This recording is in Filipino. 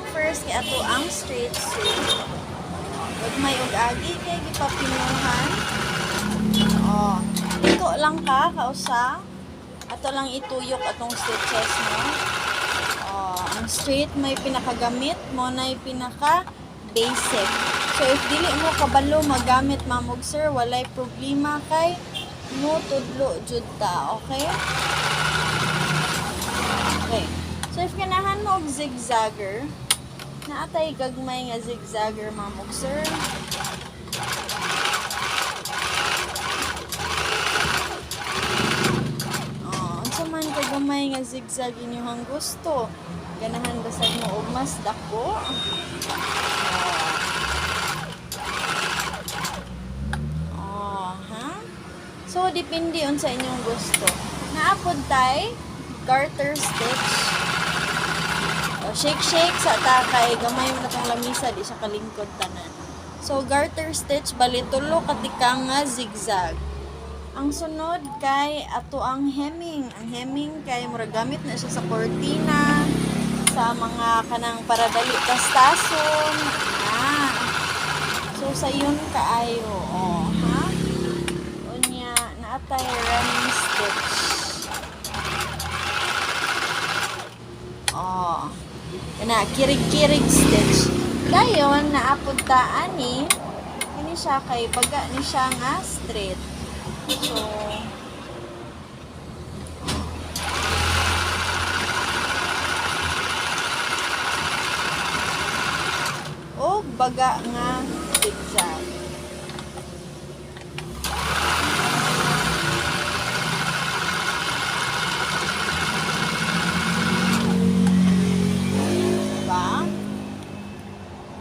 atong first kay ato ang straight seam. Wag may ug agi kay gipapinuhan. Oh, ito lang ka kausa. Ato lang ituyok atong stitches mo. Oh, ang straight may pinakagamit mo na pinaka basic. So if dili mo kabalo magamit mamog sir, walay problema kay no tudlo jud ta, okay? Okay. So if ganahan mo zigzagger, naatay gagmay nga zigzagger mamog sir. Oh, unsa man ka gamay nga zigzag inyong gusto. Ganahan basag mo og mas dako. Oh, ha? So, depende on sa inyong gusto. Naapod tay, garter stitch. O, shake shake sa takay, gamay na tong lamisa, di siya kalingkod tanan. So, garter stitch, bali tulo katika nga zigzag. Ang sunod kay ato ang hemming. Ang hemming kay mura gamit na siya sa cortina, sa mga kanang para dali tastason. Ah. So sa yun kaayo, oh, ha? Unya naatay running stitch. Oh. Kana kirig-kirig stitch. Dayon naapod ta ani ini siya kay baga ni siya nga straight. So, o baga nga zigzag.